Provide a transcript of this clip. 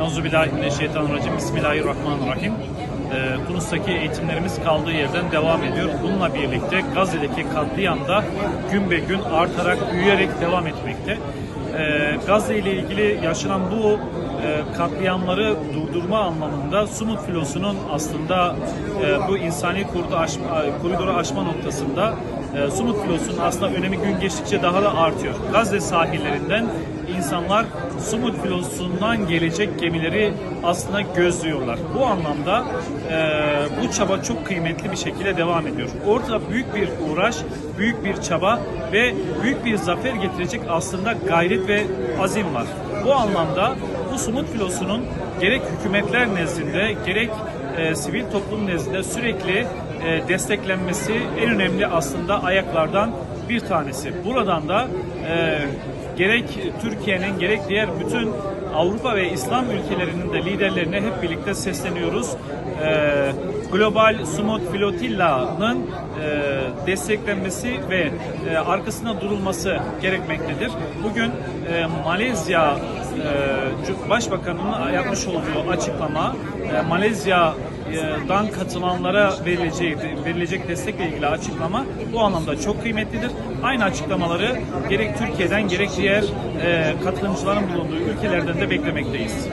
Euzubillahimineşşeytanirracim. Bismillahirrahmanirrahim. Ee, Tunus'taki eğitimlerimiz kaldığı yerden devam ediyor. Bununla birlikte Gazze'deki katliamda gün be gün artarak, büyüyerek devam etmekte. Ee, Gazze ile ilgili yaşanan bu e, katliamları durdurma anlamında Sumut filosunun aslında e, bu insani koridoru aşma, koridoru aşma noktasında e, Sumut filosunun aslında önemi gün geçtikçe daha da artıyor. Gazze sahillerinden insanlar Sumut filosundan gelecek gemileri aslında gözlüyorlar. Bu anlamda e, bu çaba çok kıymetli bir şekilde devam ediyor. Ortada büyük bir uğraş, büyük bir çaba ve büyük bir zafer getirecek aslında gayret ve azim var. Bu anlamda bu Sumut filosunun gerek hükümetler nezdinde gerek e, sivil toplum nezdinde sürekli e, desteklenmesi en önemli aslında ayaklardan bir tanesi. Buradan da e, gerek Türkiye'nin gerek diğer bütün Avrupa ve İslam ülkelerinin de liderlerine hep birlikte sesleniyoruz. E, Global Sumut Flotilla'nın e, desteklenmesi ve e, arkasında durulması gerekmektedir. Bugün e, Malezya e, Başbakanı'nın yapmış olduğu açıklama e, Malezya'dan katılanlara verilecek, verilecek destekle ilgili açıklama bu anlamda çok kıymetlidir. Aynı açıklamaları gerek Türkiye'den gerek diğer e, katılımcıların bulunduğu ülkelerden de beklemekteyiz.